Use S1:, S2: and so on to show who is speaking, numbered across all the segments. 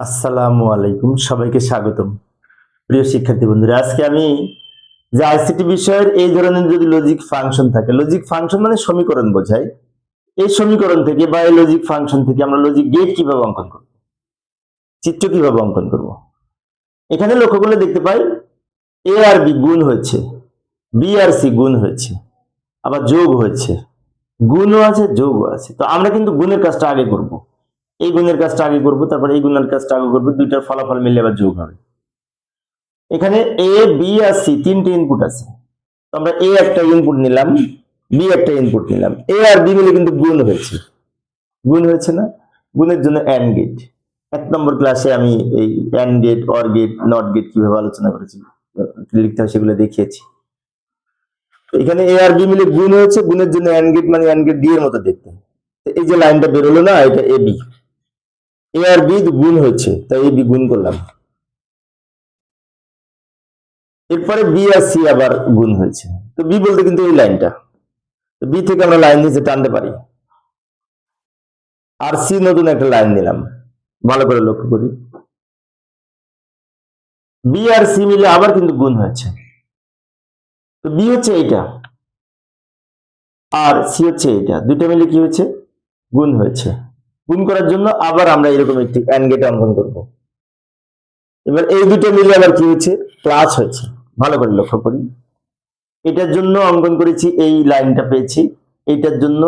S1: আসসালামু আলাইকুম, সবাইকে স্বাগতম। প্রিয় শিক্ষার্থী বন্ধুরা, আজকে আমি যে আইসিটি বিষয়ের এই ধরনের যদি লজিক ফাংশন থাকে লজিক ফাংশন মানে সমীকরণ বোঝায়। এই সমীকরণ থেকে বা এই লজিক ফাংশন থেকে আমরা লজিক গেট কীভাবে অঙ্কন করব? চিত্র কীভাবে অঙ্কন করব? এখানে লক্ষ্য করলে দেখতে পাই এ আর বি গুণ হয়েছে বি আর সি গুণ হয়েছে, আবার যোগ হয়েছে, গুণও আছে, যোগও আছে। তো আমরা কিন্তু গুণের কাজটা আগে করব। এই গুণের কাজটা আগে করব, তারপর এই গুণের কাজটা আগে করব, দুইটার ফলাফল মিলে আবার যোগ হবে। এখানে এ বি আর সি তিনটে ইনপুট আছে। তো আমরা এ একটা ইনপুট নিলাম বি একটা ইনপুট নিলাম। এ আর বি মিলে কিন্তু গুণ হয়েছে। গুণ হয়েছে না? গুণের জন্য অ্যান্ড গেট এক নম্বর ক্লাসে আমি এই and gate or gate not gate কীভাবে আলোচনা করেছি, লিখতে হয় সেগুলো দেখিয়েছি। এখানে এ আর বি মিলে গুণ হয়েছে, গুণের জন্য অ্যান্ড গেট মানে অ্যান্ড গেট ডি এর মতো দেখতে। এই যে লাইনটা বেরোলো না, এটা A B A R B গুণ হয়েছে, তাই এ বি গুণ করলাম। এরপরে বি আর সি আবার গুণ হয়েছে। তো বি বলতে কিন্তু এই লাইনটা। বি থেকে আমরা লাইন নিচে টানতে পারি। আর সি নতুন একটা লাইন নিলাম। ভালো করে লক্ষ্য করি। বি আর সি মিলে আবার কিন্তু গুণ হয়েছে। তো বি হচ্ছে এইটা। আর সি হচ্ছে এইটা। দুইটা মিলে কি হয়েছে? গুণ হয়েছে। গুণ করার জন্য আবার আমরা এরকম একটি অ্যান্ড গেট অঙ্কন করব। এবার এই দুটো মিলে আবার কি হয়েছে? প্লাস হয়েছে। ভালো করে লক্ষ্য করি। এটার জন্য অঙ্কন করেছি, এই লাইনটা পেয়েছি। এইটার জন্য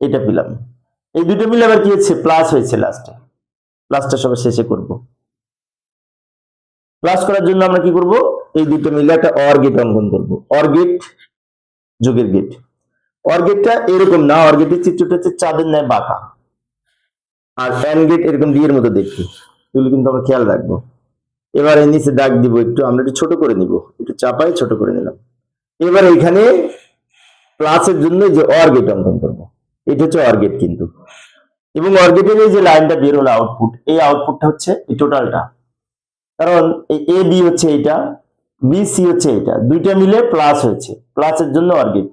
S1: এটা পেলাম। এই দুটো মিলে আবার কি হচ্ছে? প্লাস হয়েছে লাস্টে প্লাসটা সবার শেষে করব। প্লাস করার জন্য আমরা কি করব? এই দুটো মিলে একটা অর গেট অঙ্কন করব। অর গেট যোগের গেট অর গেটটা এরকম না। অর গেটের চিত্রটা হচ্ছে চাঁদের ন্যায় বাঁকা। আর অ্যান্ড গেট এরকম দিয়ে মতো দেখতে এগুলো কিন্তু আমরা খেয়াল রাখব। এবার এর নিচে দাগ দিব, একটু আমরা একটু ছোট করে নিব, একটু চাপাই ছোট করে নিলাম। এবার এখানে প্লাসের জন্য যে অর গেট অঙ্কন করব, এটা হচ্ছে অর গেট কিন্তু। এবং অর গেটের যে লাইনটা বের হলো আউটপুট এই আউটপুটটা হচ্ছে এই টোটালটা কারণ এই এ বি হচ্ছে এটা বি সি হচ্ছে এটা দুইটা মিলে প্লাস হয়েছে প্লাসের জন্য অর গেট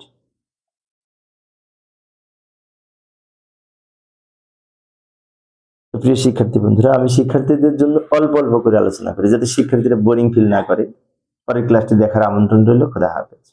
S1: প্রিয় শিক্ষার্থী বন্ধুরা, আমি শিক্ষার্থীদের জন্য অল্প অল্প করে আলোচনা করি যাতে শিক্ষার্থীরা বোরিং ফিল না করে। পরের ক্লাসটি দেখার আমন্ত্রণ রইল, খোদা হাফেজ।